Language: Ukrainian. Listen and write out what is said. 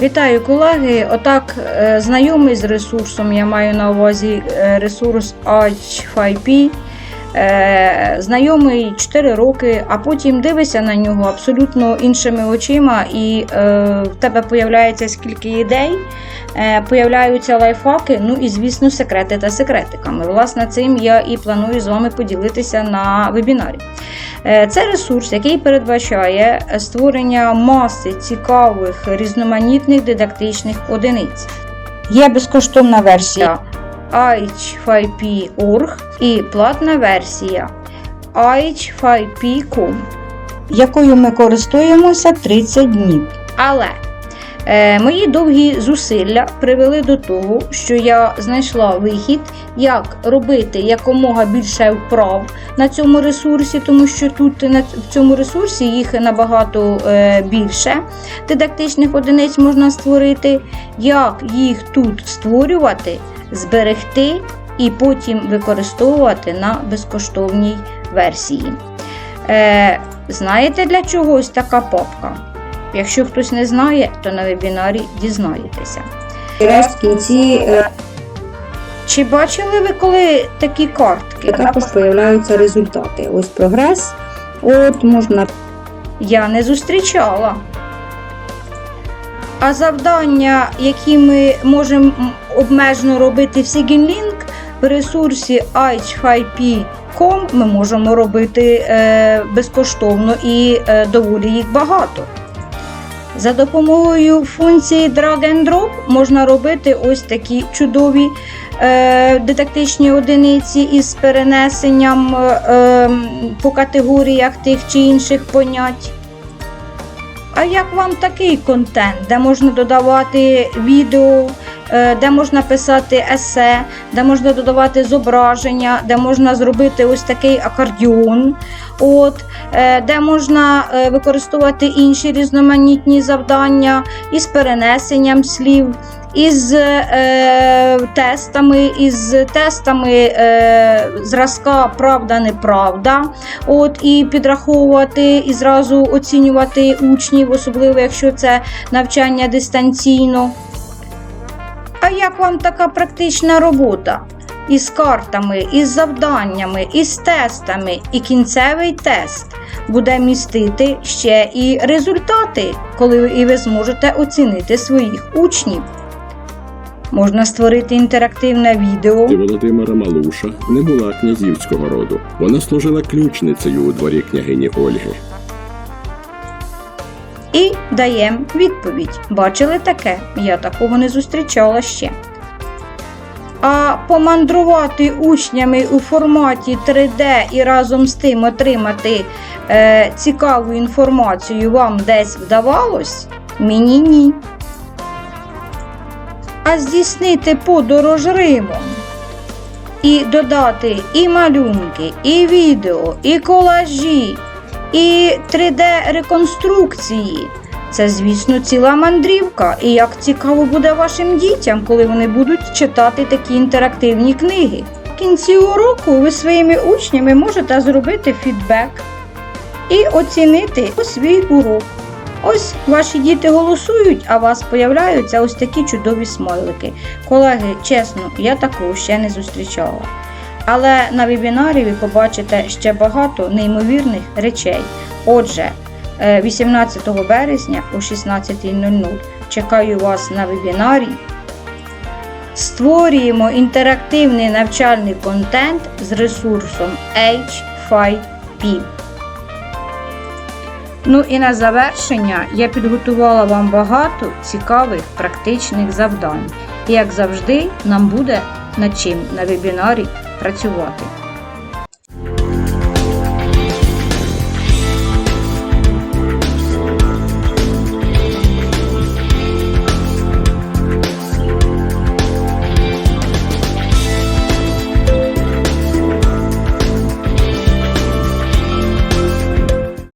Вітаю колеги. Отак, е, знайомий з ресурсом, я маю на увазі е, ресурс H5P. Е, Знайомий 4 роки, а потім дивишся на нього абсолютно іншими очима, і е, в тебе появляється скільки ідей, е, появляються лайфхаки, ну і, звісно, секрети та секретиками. Власне, цим я і планую з вами поділитися на вебінарі. Це ресурс, який передбачає створення маси цікавих різноманітних дидактичних одиниць. Є безкоштовна версія h5p.org і платна версія h5p.com, якою ми користуємося 30 днів. Але е, мої довгі зусилля привели до того, що я знайшла вихід, як робити якомога більше вправ на цьому ресурсі, тому що тут на в цьому ресурсі їх набагато е, більше дидактичних одиниць можна створити. Як їх тут створювати, зберегти і потім використовувати на безкоштовній версії. Е, знаєте для чого ось така папка? Якщо хтось не знає, то на вебінарі дізнаєтеся. В кінці е, Чи бачили ви коли такі картки? також появляються результати. Ось прогрес. От можна Я не зустрічала. А завдання, які ми можемо обмежено робити в Siginlink, в ресурсі h5p.com ми можемо робити е, безкоштовно і е, доволі їх багато. За допомогою функції Drag and Drop можна робити ось такі чудові е, дидактичні одиниці із перенесенням е, ем, по категоріях тих чи інших понять. А як вам такий контент, де можна додавати відео, де можна писати есе, де можна додавати зображення, де можна зробити ось такий акордіон, от, е, де можна е, використовувати інші різноманітні завдання із перенесенням слів, із е, тестами, із тестами е, зразка правда-неправда. От, і підраховувати і зразу оцінювати учнів, особливо якщо це навчання дистанційно. Як вам така практична робота? Із картами, із завданнями, із тестами, і кінцевий тест буде містити ще і результати, коли і ви зможете оцінити своїх учнів. Можна створити інтерактивне відео. Володимира Малуша не була князівського роду. Вона служила ключницею у дворі княгині Ольги. І даємо відповідь. Бачили таке? Я такого не зустрічала ще. А помандрувати учнями у форматі 3D і разом з тим отримати е, цікаву інформацію вам десь вдавалось? Мені ні. А здійснити подорож Римом і додати і малюнки, і відео, і колажі, і 3D-реконструкції. Це, звісно, ціла мандрівка. І як цікаво буде вашим дітям, коли вони будуть читати такі інтерактивні книги. В кінці уроку ви своїми учнями можете зробити фідбек і оцінити свій урок. Ось ваші діти голосують, а у вас появляються ось такі чудові смайлики. Колеги, чесно, я такого ще не зустрічала. Але на вебінарі ви побачите ще багато неймовірних речей. Отже, е, 18 березня о 16.00 чекаю вас на вебінарі. Створюємо інтерактивний навчальний контент з ресурсом H5P. Ну і на завершення я підготувала вам багато цікавих практичних завдань. І як завжди, нам буде над чим на вебінарі працювати.